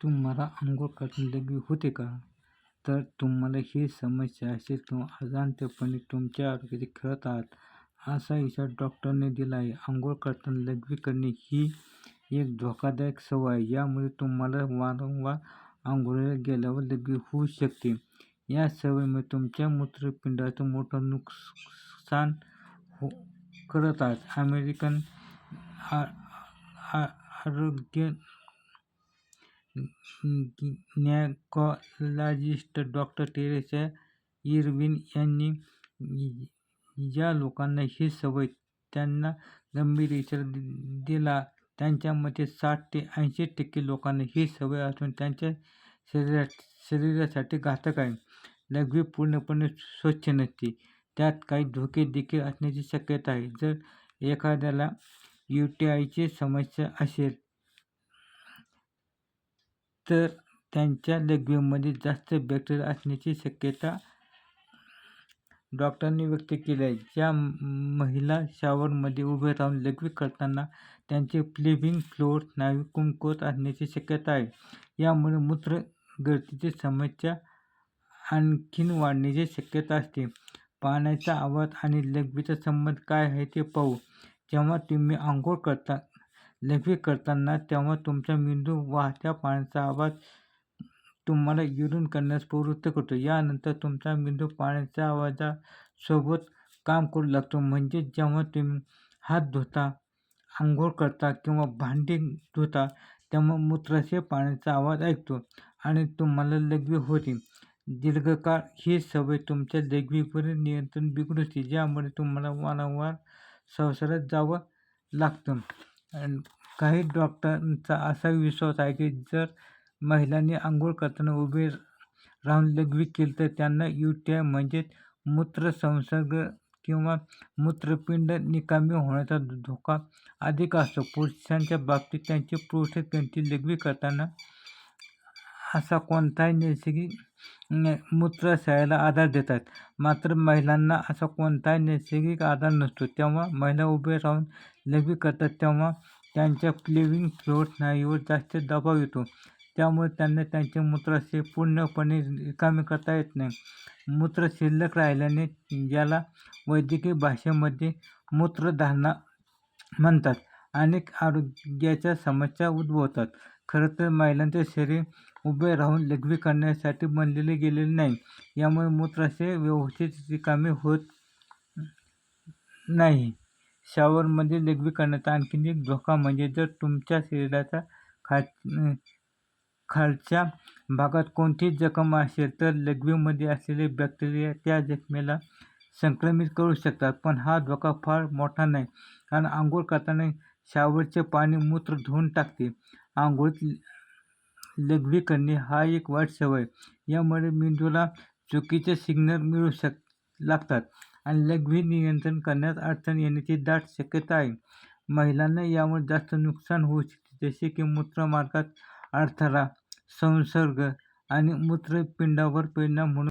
तुम्हाला अंघोळ लघवी होते का? तर तुम्हाला ही समस्या असेल किंवा अजाणतेपणी तुमच्या आरोग्याशी खेळत आहात, असा इशारा डॉक्टरांनी दिला आहे. अंघोळ करताना लघवी करणे ही एक धोकादायक सवय आहे. यामुळे तुम्हाला वारंवार अंघोळीला गेल्यावर लघवी होऊ शकते. या सवयीमुळे तुमच्या मूत्रपिंडाचं मोठं नुकसान करत आहात. अमेरिकन आरोग्य गायनेकॉलॉजिस्ट डॉ. टेरेसा इरविन यांनी ज्या लोकांना ही सवय त्यांना गंभीर इशारा दिला. त्यांच्या मते साठ ते ऐंशी टक्के लोकांना ही सवय असून त्यांच्या शरीरासाठी घातक आहे. लघवी पूर्णपणे स्वच्छ नसते. त्यात काही धोके देखील असण्याची शक्यता आहे. जर एखाद्याला यू टी आयची समस्या असेल तर त्यांच्या लघवीमध्ये जास्त बॅक्टेरिया असण्याची शक्यता डॉक्टरांनी व्यक्त केली आहे. ज्या महिला शॉवरमध्ये उभे राहून लघवी करताना त्यांचे प्लिव्हिंग फ्लोर स्नायू कमकुवत असण्याची शक्यता आहे. यामुळे मूत्रगळतीची समस्या आणखीन वाढण्याची शक्यता असते. पाण्याचा आवाज आणि लघवीचा संबंध काय आहे ते पाहू. जेव्हा तुम्ही आंघोळ करता लघवी करताना तेव्हा तुमचा मेंदू वाहत्या पाण्याचा आवाज तुम्हाला यूरिन करण्यास प्रवृत्त करतो. यानंतर तुमचा मेंदू पाण्याच्या आवाजासोबत काम करू लागतो. म्हणजेच जेव्हा तुम्ही हात धुता, आंघोळ करता किंवा भांडी धुता तेव्हा मूत्राशय पाण्याचा आवाज ऐकतो आणि तुम्हाला लघवी होते. दीर्घकाळ ही सवय तुमच्या लघवीवरील नियंत्रण बिघडते ज्यामुळे तुम्हाला वारंवार संसारात जावं लागतं. काही डॉक्टरांचा असा विश्वास आहे की जर महिलांनी आंघोळ करताना उभे राहून लघवी केली तर त्यांना यू टी आय म्हणजेच मूत्रसंसर्ग किंवा मूत्रपिंड निकामी होण्याचा धोका अधिक असतो. पुरुषांच्या बाबतीत त्यांची पुरुष ग्रंथी लघवी करताना असा कोणताही नैसर्गिक मूत्राशयाला आधार देतात. मात्र महिलांना असा कोणताही नैसर्गिक आधार नसतो. तेव्हा महिला उभे राहून लघवी करतात तेव्हा त्यांच्या क्लिविंग फ्लोअर स्नायूवर जास्त दबाव येतो. त्यामुळे त्यांना त्यांचे मूत्राशय पूर्णपणे रिकामे करता येत नाही. मूत्र शिल्लक राहिल्याने ज्याला वैद्यकीय भाषेमध्ये मूत्रधारणा म्हणतात, अनेक आरोग्याच्या समस्या उद्भवतात. खरं तर महिलांचे शरीर उभे राहून लघवी करण्यासाठी बनलेले गेलेले नाही. यामुळे मूत्राशय व्यवस्थित रिकामे होत नाही. शॉवरमध्ये लघवी करण्याचा आणखी एक धोका म्हणजे जर तुमच्या शरीराचा खा खालच्या भागात कोणतीच जखम असेल तर लघवीमध्ये असलेले बॅक्टेरिया त्या जखमेला संक्रमित करू शकतात. पण हा धोका फार मोठा नाही. कारण आंघोळ करताना शॉवरचे पाणी मूत्र धुवून टाकते. आंघोळीत लघवी करणे हा एक वाईट सवय यामुळे मेंदूला चुकीचे सिग्नल मिळू शक लागतात आणि लघवी नियंत्रण करण्यात अडचण येण्याची दाट शक्यता आहे. महिलांना यामुळे जास्त नुकसान होऊ शकते जसे की मूत्रमार्गात अडथळा, संसर्ग आणि मूत्रपिंडावर परिणाम म्हणून